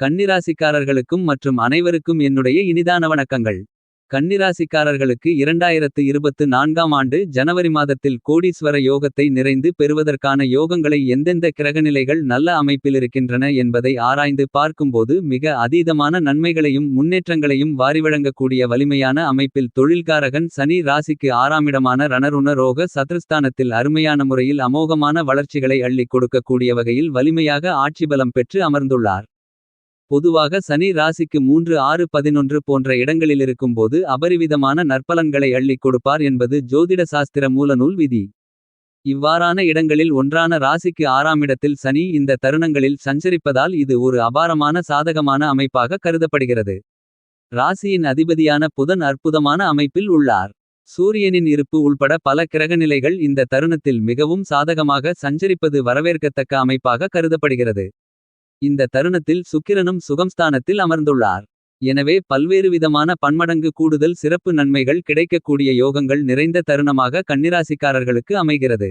கன்னிராசிக்காரர்களுக்கும் மற்றும் அனைவருக்கும் என்னுடைய இனிதான வணக்கங்கள். கன்னிராசிக்காரர்களுக்கு இரண்டாயிரத்து இருபத்து நான்காம் ஆண்டு ஜனவரி மாதத்தில் கோடீஸ்வர யோகத்தை நிறைந்து பெறுவதற்கான யோகங்களை எந்தெந்த கிரகநிலைகள் நல்ல அமைப்பிலிருக்கின்றன என்பதை ஆராய்ந்து பார்க்கும்போது மிக அதீதமான நன்மைகளையும் முன்னேற்றங்களையும் வாரிவழங்கக்கூடிய வலிமையான அமைப்பில் தொழில்காரகன் சனி ராசிக்கு ஆறாமிடமான ரணருண ரோக சத்ருஸ்தானத்தில் அருமையான முறையில் அமோகமான வளர்ச்சிகளை அள்ளிக் கொடுக்கக்கூடிய வகையில் வலிமையாக ஆட்சிபலம் பெற்று அமர்ந்துள்ளார். பொதுவாக சனி ராசிக்கு மூன்று ஆறு பதினொன்று போன்ற இடங்களிலிருக்கும்போது அபரிவிதமான நற்பலன்களை அள்ளிக் கொடுப்பார் என்பது ஜோதிட சாஸ்திர மூலநூல் விதி. இவ்வாறான இடங்களில் ஒன்றான ராசிக்கு ஆறாமிடத்தில் சனி இந்த தருணங்களில் சஞ்சரிப்பதால் இது ஒரு அபாரமான சாதகமான அமைப்பாக கருதப்படுகிறது. ராசியின் அதிபதியான புதன் அற்புதமான அமைப்பில் உள்ளார். சூரியனின் இருப்பு உள்பட பல கிரகநிலைகள் இந்த தருணத்தில் மிகவும் சாதகமாக சஞ்சரிப்பது வரவேற்கத்தக்க அமைப்பாக கருதப்படுகிறது. இந்த தருணத்தில் சுக்கிரனும் சுகம்ஸ்தானத்தில் அமர்ந்துள்ளார். எனவே பல்வேறு விதமான பன்மடங்கு கூடுதல் சிறப்பு நன்மைகள் கிடைக்கக்கூடிய யோகங்கள் நிறைந்த தருணமாக கன்னிராசிக்காரர்களுக்கு அமைகிறது.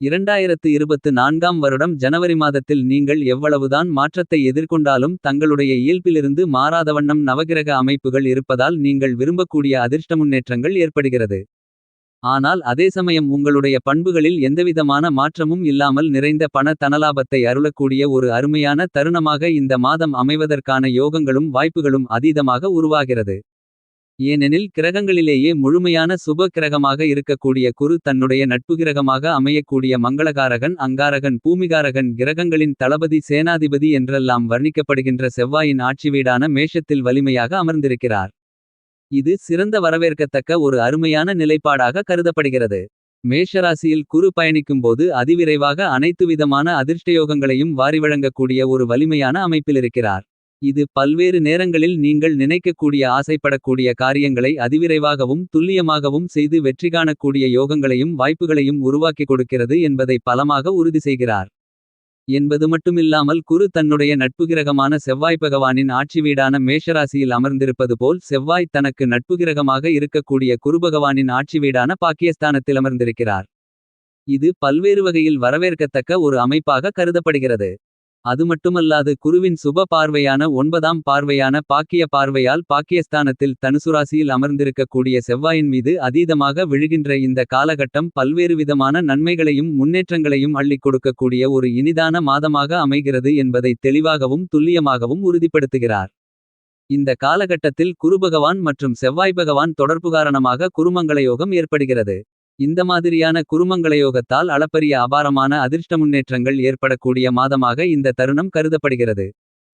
இரண்டாயிரத்து இருபத்து நான்காம் வருடம் ஜனவரி மாதத்தில் நீங்கள் எவ்வளவுதான் மாற்றத்தை எதிர்கொண்டாலும் தங்களுடைய இயல்பிலிருந்து மாறாதவண்ணம் நவகிரக அமைப்புகள் இருப்பதால் நீங்கள் விரும்பக்கூடிய அதிர்ஷ்ட முன்னேற்றங்கள் ஏற்படுகிறது. ஆனால் அதே சமயம் உங்களுடைய பண்புகளில் எந்தவிதமான மாற்றமும் இல்லாமல் நிறைந்த பண தனலாபத்தை அருளக்கூடிய ஒரு அருமையான தருணமாக இந்த மாதம் அமைவதற்கான யோகங்களும் வாய்ப்புகளும் அதீதமாக உருவாகிறது. ஏனெனில் கிரகங்களிலேயே முழுமையான சுப கிரகமாக இருக்கக்கூடிய குரு தன்னுடைய நட்பு கிரகமாக அமையக்கூடிய மங்களகாரகன் அங்காரகன் பூமிகாரகன் கிரகங்களின் தளபதி சேனாதிபதி என்றெல்லாம் வர்ணிக்கப்படுகின்ற செவ்வாயின் ஆட்சி வீடான மேஷத்தில் வலிமையாக அமர்ந்திருக்கிறார். இது சிறந்த வரவேற்கத்தக்க ஒரு அருமையான நிலைப்பாடாக கருதப்படுகிறது. மேஷராசியில் குரு பயணிக்கும்போது அதிவிரைவாக அனைத்துவிதமான அதிர்ஷ்டயோகங்களையும் வாரிவழங்கக்கூடிய ஒரு வலிமையான அமைப்பிலிருக்கிறார். இது பல்வேறு நேரங்களில் நீங்கள் நினைக்கக்கூடிய ஆசைப்படக்கூடிய காரியங்களை அதிவிரைவாகவும் துல்லியமாகவும் செய்து வெற்றி காணக்கூடிய யோகங்களையும் வாய்ப்புகளையும் உருவாக்கிக் கொடுக்கிறது என்பதை பலமாக உறுதி செய்கிறார். என்பது மட்டுமில்லாமல் குரு தன்னுடைய நட்புகிரகமான செவ்வாய் பகவானின் ஆட்சி வீடான மேஷராசியில் அமர்ந்திருப்பது போல் செவ்வாய் தனக்கு நட்புகிரகமாக இருக்கக்கூடிய குருபகவானின் ஆட்சி வீடான பாக்கியஸ்தானத்தில் அமர்ந்திருக்கிறார். இது பல்வேறு வகையில் வரவேற்கத்தக்க ஒரு அமைப்பாக கருதப்படுகிறது. அதுமட்டுமல்லாது குருவின் சுப பார்வையான ஒன்பதாம் பார்வையான பாக்கிய பார்வையால் பாக்கியஸ்தானத்தில் தனுசுராசியில் அமர்ந்திருக்கக்கூடிய செவ்வாயின் மீது அதீதமாக விழுகின்ற இந்த காலகட்டம் பல்வேறு விதமான நன்மைகளையும் முன்னேற்றங்களையும் அள்ளிக் கொடுக்கக்கூடிய ஒரு இனிதான மாதமாக அமைகிறது என்பதை தெளிவாகவும் துல்லியமாகவும் உறுதிப்படுத்துகிறார். இந்த காலகட்டத்தில் குருபகவான் மற்றும் செவ்வாய் பகவான் தொடர்பு காரணமாக குருமங்களயோகம் ஏற்படுகிறது. இந்த மாதிரியான குருமங்களயோகத்தால் அளப்பரிய அபாரமான அதிர்ஷ்ட முன்னேற்றங்கள் ஏற்படக்கூடிய மாதமாக இந்த தருணம் கருதப்படுகிறது.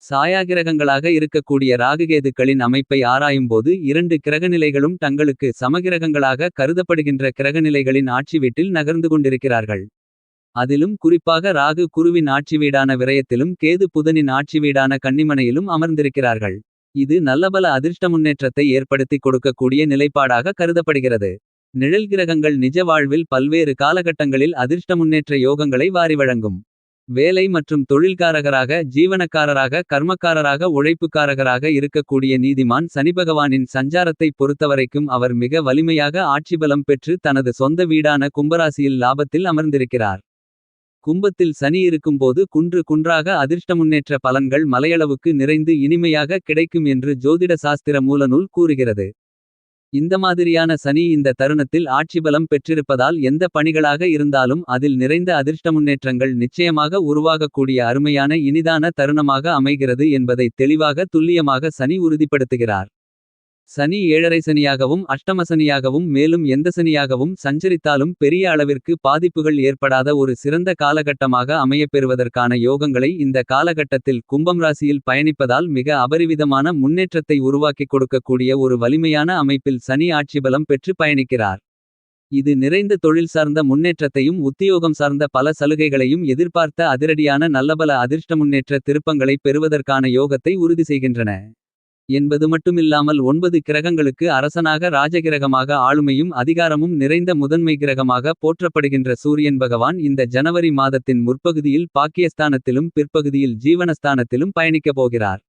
சாயாகிரகங்களாக இருக்கக்கூடிய ராகுகேதுக்களின் அமைப்பை ஆராயும்போது இரண்டு கிரகநிலைகளும் தங்களுக்கு சமகிரகங்களாக கருதப்படுகின்ற கிரகநிலைகளின் ஆட்சி வீட்டில் நகர்ந்து கொண்டிருக்கிறார்கள். அதிலும் குறிப்பாக ராகு குருவின் ஆட்சி வீடான விரயத்திலும் கேது புதனின் ஆட்சி வீடான கன்னிமனையிலும் அமர்ந்திருக்கிறார்கள். இது நல்லபல அதிர்ஷ்ட முன்னேற்றத்தை ஏற்படுத்திக் கொடுக்கக்கூடிய நிலைப்பாடாக கருதப்படுகிறது. நிழல் கிரகங்கள் நிஜ வாழ்வில் பல்வேறு காலகட்டங்களில் அதிர்ஷ்ட முன்னேற்ற யோகங்களை வாரி வழங்கும். வேலை மற்றும் தொழில்காரகராக ஜீவனக்காரராக கர்மக்காரராக உழைப்புக்காரகராக இருக்கக்கூடிய நீதிமான் சனிபகவானின் சஞ்சாரத்தை பொறுத்தவரைக்கும் அவர் மிக வலிமையாக ஆட்சிபலம் பெற்று தனது சொந்த வீடான கும்பராசியில் லாபத்தில் அமர்ந்திருக்கிறார். கும்பத்தில் சனி இருக்கும்போது குன்று குன்றாக அதிர்ஷ்ட முன்னேற்ற பலன்கள் மலையளவுக்கு நிறைந்து இனிமையாக கிடைக்கும் என்று ஜோதிட சாஸ்திர மூலநூல் கூறுகிறது. இந்த மாதிரியான சனி இந்த தருணத்தில் ஆட்சிபலம் பெற்றிருப்பதால் எந்த பணிகளாக இருந்தாலும் அதில் நிறைந்த அதிர்ஷ்ட முன்னேற்றங்கள் நிச்சயமாக உருவாகக்கூடிய அருமையான இனிதான தருணமாக அமைகிறது என்பதை தெளிவாக துல்லியமாக சனி உறுதிப்படுத்துகிறார். சனி ஏழரை சனியாகவும் அஷ்டமசனியாகவும் மேலும் எந்த சனியாகவும் சஞ்சரித்தாலும் பெரிய அளவிற்கு பாதிப்புகள் ஏற்படாத ஒரு சிறந்த காலகட்டமாக அமையப்பெறுவதற்கான யோகங்களை இந்த காலகட்டத்தில் கும்பம் ராசியில் பயணிப்பதால் மிக அபரிவிதமான முன்னேற்றத்தை உருவாக்கிக் கொடுக்கக்கூடிய ஒரு வலிமையான அமைப்பில் சனி ஆட்சிபலம் பெற்று பயணிக்கிறார். இது நிறைந்த தொழில் சார்ந்த முன்னேற்றத்தையும் உத்தியோகம் சார்ந்த பல சலுகைகளையும் எதிர்பார்த்த அதிரடியான நல்லபல அதிர்ஷ்ட முன்னேற்ற திருப்பங்களை பெறுவதற்கான யோகத்தை உறுதி செய்கின்றன. என்பது மட்டுமில்லாமல் ஒன்பது கிரகங்களுக்கு அரசனாக ராஜகிரகமாக ஆளுமையும் அதிகாரமும் நிறைந்த முதன்மை கிரகமாக போற்றப்படுகின்ற சூரியன் பகவான் இந்த ஜனவரி மாதத்தின் முற்பகுதியில் பாக்கியஸ்தானத்திலும் பிற்பகுதியில் ஜீவனஸ்தானத்திலும் பயணிக்கப் போகிறார்.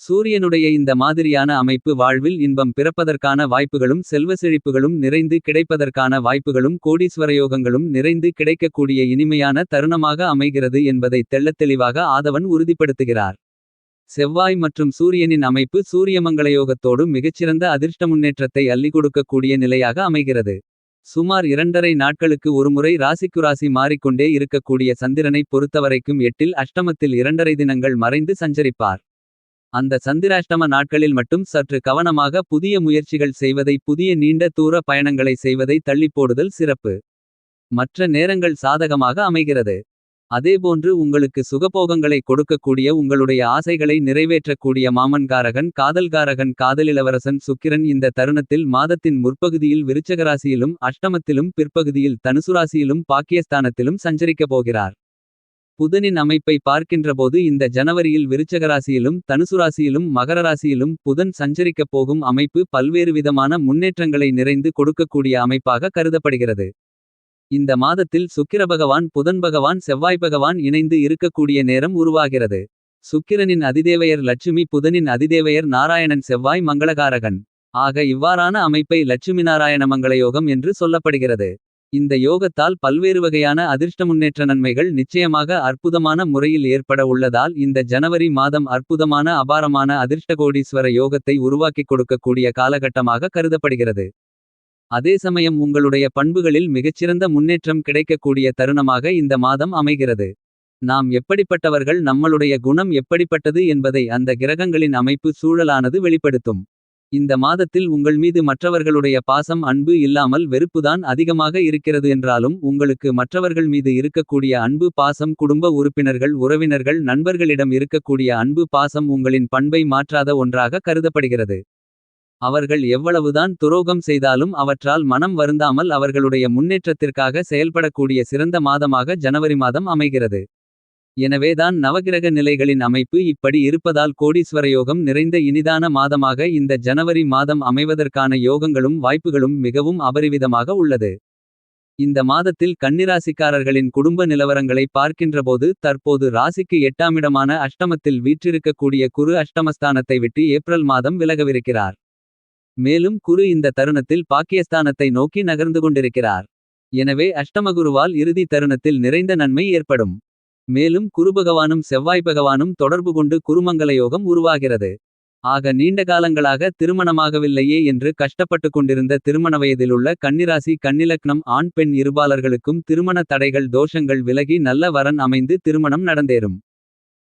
சூரியனுடைய இந்த மாதிரியான அமைப்பு வாழ்வில் இன்பம் பிறப்பதற்கான வாய்ப்புகளும் செல்வ செழிப்புகளும் நிறைந்து கிடைப்பதற்கான வாய்ப்புகளும் கோடீஸ்வரயோகங்களும் நிறைந்து கிடைக்கக்கூடிய இனிமையான தருணமாக அமைகிறது என்பதை தெள்ளத்தெளிவாக ஆதவன் உறுதிப்படுத்துகிறார். செவ்வாய் மற்றும் சூரியனின் அமைப்பு சூரியமங்களயோகத்தோடு மிகச்சிறந்த அதிர்ஷ்ட முன்னேற்றத்தை அள்ளி கொடுக்கக்கூடிய நிலையாக அமைகிறது. சுமார் இரண்டரை நாட்களுக்கு ஒருமுறை ராசிக்கு ராசி மாறிக்கொண்டே இருக்கக்கூடிய சந்திரனை பொறுத்தவரைக்கும் எட்டில் அஷ்டமத்தில் இரண்டரை தினங்கள் மறைந்து சஞ்சரிப்பார். அந்த சந்திராஷ்டம நாட்களில் மட்டும் சற்று கவனமாக புதிய முயற்சிகள் செய்வதை புதிய நீண்ட தூர பயணங்களை செய்வதை தள்ளிப்போடுதல் சிறப்பு. மற்ற நேரங்கள் சாதகமாக அமைகிறது. அதேபோன்று உங்களுக்கு சுகபோகங்களை கொடுக்கக்கூடிய உங்களுடைய ஆசைகளை நிறைவேற்றக்கூடிய மாமன்காரகன் காதல்காரகன் காதலிளவரசன் சுக்கிரன் இந்த தருணத்தில் மாதத்தின் முற்பகுதியில் விருச்சகராசியிலும் அஷ்டமத்திலும் பிற்பகுதியில் தனுசுராசியிலும் பாக்கியஸ்தானத்திலும் சஞ்சரிக்கப் போகிறார். புதனின் அமைப்பை பார்க்கின்றபோது இந்த ஜனவரியில் விருச்சகராசியிலும் தனுசுராசியிலும் மகரராசியிலும் புதன் சஞ்சரிக்கப் போகும் அமைப்பு பல்வேறு விதமான முன்னேற்றங்களை நிறைந்து கொடுக்கக்கூடிய அமைப்பாக கருதப்படுகிறது. இந்த மாதத்தில் சுக்கிரபகவான் புதன்பகவான் செவ்வாய்பகவான் இணைந்து இருக்கக்கூடிய நேரம் உருவாகிறது. சுக்கிரனின் அதிதேவையர் லட்சுமி புதனின் அதிதேவையர் நாராயணன் செவ்வாய் மங்களகாரகன். ஆக இவ்வாறான அமைப்பை லட்சுமி நாராயண மங்களயோகம் என்று சொல்லப்படுகிறது. இந்த யோகத்தால் பல்வேறு வகையான அதிர்ஷ்ட முன்னேற்ற நன்மைகள் நிச்சயமாக அற்புதமான முறையில் ஏற்பட உள்ளதால் இந்த ஜனவரி மாதம் அற்புதமான அபாரமான அதிர்ஷ்டகோடீஸ்வர யோகத்தை உருவாக்கிக் கொடுக்கக்கூடிய காலகட்டமாக கருதப்படுகிறது. அதே சமயம் உங்களுடைய பண்புகளில் மிகச்சிறந்த முன்னேற்றம் கிடைக்கக்கூடிய தருணமாக இந்த மாதம் அமைகிறது. நாம் எப்படிப்பட்டவர்கள் நம்மளுடைய குணம் எப்படிப்பட்டது என்பதை அந்த கிரகங்களின் அமைப்பு சூழலானது வெளிப்படுத்தும். இந்த மாதத்தில் உங்கள் மீது மற்றவர்களுடைய பாசம் அன்பு இல்லாமல் வெறுப்புதான் அதிகமாக இருக்கிறது என்றாலும் உங்களுக்கு மற்றவர்கள் மீது இருக்கக்கூடிய அன்பு பாசம் குடும்ப உறுப்பினர்கள் உறவினர்கள் நண்பர்களிடம் இருக்கக்கூடிய அன்பு பாசம் உங்களின் பண்பை மாற்றாத ஒன்றாக கருதப்படுகிறது. அவர்கள் எவ்வளவுதான் துரோகம் செய்தாலும் அவற்றால் மனம் வருந்தாமல் அவர்களுடைய முன்னேற்றத்திற்காக செயல்படக்கூடிய சிறந்த மாதமாக ஜனவரி மாதம் அமைகிறது. எனவேதான் நவகிரக நிலைகளின் அமைப்பு இப்படி இருப்பதால் கோடீஸ்வரயோகம் நிறைந்த இனிதான மாதமாக இந்த ஜனவரி மாதம் அமைவதற்கான யோகங்களும் வாய்ப்புகளும் மிகவும் அபரிவிதமாக உள்ளது. இந்த மாதத்தில் கன்னிராசிக்காரர்களின் குடும்ப நிலவரங்களை பார்க்கின்றபோது தற்போது ராசிக்கு எட்டாமிடமான அஷ்டமத்தில் வீற்றிருக்கக்கூடிய குரு அஷ்டமஸ்தானத்தை விட்டு ஏப்ரல் மாதம் விலகவிருக்கிறார். மேலும் குரு இந்த தருணத்தில் பாக்கியஸ்தானத்தை நோக்கி நகர்ந்து கொண்டிருக்கிறார். எனவே அஷ்டமகுருவால் இறுதி தருணத்தில் நிறைந்த நன்மை ஏற்படும். மேலும் குருபகவானும் செவ்வாய்பகவானும் தொடர்பு கொண்டு குருமங்கலயோகம் உருவாகிறது. ஆக நீண்ட காலங்களாக திருமணமாகவில்லையே என்று கஷ்டப்பட்டு கொண்டிருந்த திருமண வயதிலுள்ள கன்னிராசி கன்னிலக்னம் ஆண் பெண் இருபாலர்களுக்கும் திருமண தடைகள் தோஷங்கள் விலகி நல்ல வரன் அமைந்து திருமணம் நடந்தேறும்.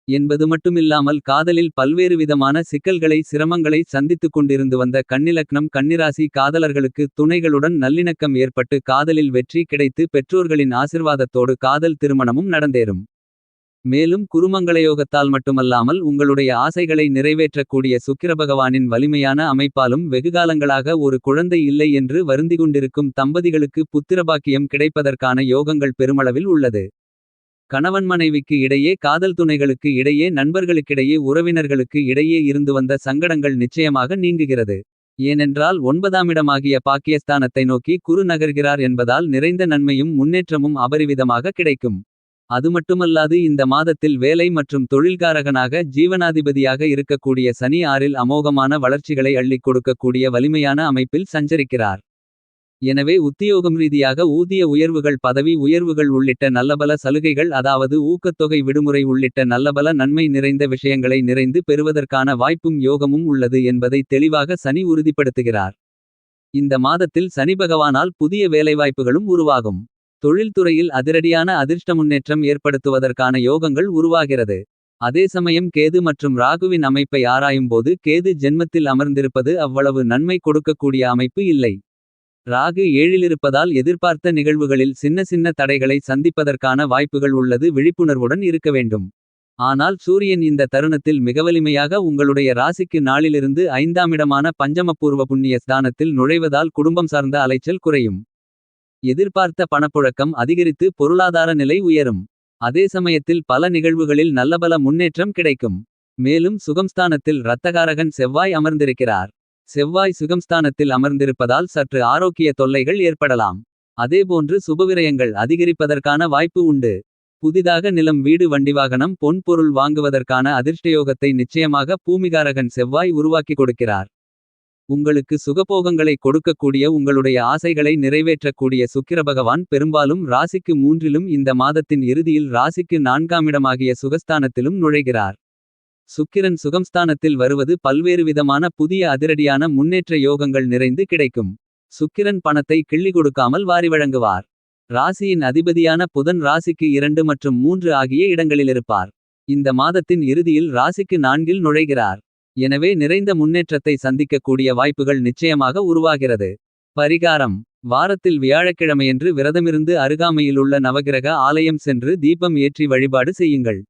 என்பது மட்டுமில்லாமல் காதலில் பல்வேறு விதமான சிக்கல்களை சிரமங்களை சந்தித்துக் கொண்டிருந்து வந்த கன்னிலக்னம் கன்னிராசி காதலர்களுக்கு துணைகளுடன் நல்லிணக்கம் ஏற்பட்டு காதலில் வெற்றி கிடைத்து பெற்றோர்களின் ஆசிர்வாதத்தோடு காதல் திருமணமும் நடந்தேறும். மேலும் குருமங்களயோகத்தால் மட்டுமல்லாமல் உங்களுடைய ஆசைகளை நிறைவேற்றக்கூடிய சுக்கிரபகவானின் வலிமையான அமைப்பாலும் வெகுகாலங்களாக ஒரு குழந்தை இல்லை என்று வருந்திகொண்டிருக்கும் தம்பதிகளுக்கு புத்திரபாக்கியம் கிடைப்பதற்கான யோகங்கள் பெருமளவில் உள்ளது. கணவன் மனைவிக்கு இடையே காதல் துணைகளுக்கு இடையே நண்பர்களுக்கிடையே உறவினர்களுக்கு இடையே இருந்து வந்த சங்கடங்கள் நிச்சயமாக நீங்குகிறது. ஏனென்றால் ஒன்பதாமிடமாகிய பாக்கியஸ்தானத்தை நோக்கி குரு நகர்கிறார் என்பதால் நிறைந்த நன்மையும் முன்னேற்றமும் அபரிவிதமாக கிடைக்கும். அதுமட்டுமல்லாது இந்த மாதத்தில் வேலை மற்றும் தொழில்காரகனாக ஜீவனாதிபதியாக இருக்கக்கூடிய சனி ஆறில் அமோகமான வளர்ச்சிகளை அள்ளிக் கொடுக்கக்கூடிய வலிமையான அமைப்பில் சஞ்சரிக்கிறார். எனவே உத்தியோகம் ரீதியாக ஊதிய உயர்வுகள் பதவி உயர்வுகள் உள்ளிட்ட நல்லபல சலுகைகள் அதாவது ஊக்கத்தொகை விடுமுறை உள்ளிட்ட நல்லபல நன்மை நிறைந்த விஷயங்களை நிறைந்து பெறுவதற்கான வாய்ப்பும் யோகமும் உள்ளது என்பதை தெளிவாக சனி உறுதிப்படுத்துகிறார். இந்த மாதத்தில் சனிபகவானால் புதிய வேலைவாய்ப்புகளும் உருவாகும். தொழில்துறையில் அதிரடியான அதிர்ஷ்ட முன்னேற்றம் ஏற்படுத்துவதற்கான யோகங்கள் உருவாகிறது. அதே சமயம் கேது மற்றும் ராகுவின் அமைப்பை ஆராயும்போது கேது ஜென்மத்தில் அமர்ந்திருப்பது அவ்வளவு நன்மை கொடுக்கக்கூடிய அமைப்பு இல்லை. ராகு ஏழிலிருப்பதால் எதிர்பார்த்த நிகழ்வுகளில் சின்ன சின்ன தடைகளை சந்திப்பதற்கான வாய்ப்புகள் உள்ளது விழிப்புணர்வுடன் இருக்க வேண்டும். ஆனால் சூரியன் இந்த தருணத்தில் மிகவலிமையாக உங்களுடைய ராசிக்கு நாளிலிருந்து ஐந்தாமிடமான பஞ்சமபூர்வ புண்ணிய ஸ்தானத்தில் நுழைவதால் குடும்பம் சார்ந்த அலைச்சல் குறையும். எதிர்பார்த்த பணப்புழக்கம் அதிகரித்து பொருளாதார நிலை உயரும். அதே சமயத்தில் பல நிகழ்வுகளில் நல்லபல முன்னேற்றம் கிடைக்கும். மேலும் சுகம்ஸ்தானத்தில் இரத்தகாரகன் செவ்வாய் அமர்ந்திருக்கிறார். செவ்வாய் சுகம்ஸ்தானத்தில் அமர்ந்திருப்பதால் சற்று ஆரோக்கிய தொல்லைகள் ஏற்படலாம். அதேபோன்று சுபவிரயங்கள் அதிகரிப்பதற்கான வாய்ப்பு உண்டு. புதிதாக நிலம் வீடு வண்டிவாகனம் பொன் பொருள் வாங்குவதற்கான அதிர்ஷ்டயோகத்தை நிச்சயமாக பூமிகாரகன் செவ்வாய் உருவாக்கி கொடுக்கிறார். உங்களுக்கு சுகபோகங்களை கொடுக்கக்கூடிய உங்களுடைய ஆசைகளை நிறைவேற்றக்கூடிய சுக்கிரபகவான் பெரும்பாலும் ராசிக்கு மூன்றிலும் இந்த மாதத்தின் இறுதியில் ராசிக்கு நான்காமிடமாகிய சுகஸ்தானத்திலும் நுழைகிறார். சுக்கிரன் சுகம்ஸ்தானத்தில் வருவது பல்வேறு விதமான புதிய அதிரடியான முன்னேற்ற யோகங்கள் நிறைந்து கிடைக்கும். சுக்கிரன் பணத்தை கிள்ளி கொடுக்காமல் வாரி வழங்குவார். ராசியின் அதிபதியான புதன் ராசிக்கு இரண்டு மற்றும் மூன்று ஆகிய இடங்களிலிருப்பார். இந்த மாதத்தின் இறுதியில் ராசிக்கு நான்கில் நுழைகிறார். எனவே நிறைந்த முன்னேற்றத்தை சந்திக்கக்கூடிய வாய்ப்புகள் நிச்சயமாக உருவாகிறது. பரிகாரம் வாரத்தில் வியாழக்கிழமையன்று விரதமிருந்து அருகாமையிலுள்ள நவகிரக ஆலயம் சென்று தீபம் ஏற்றி வழிபாடு செய்யுங்கள்.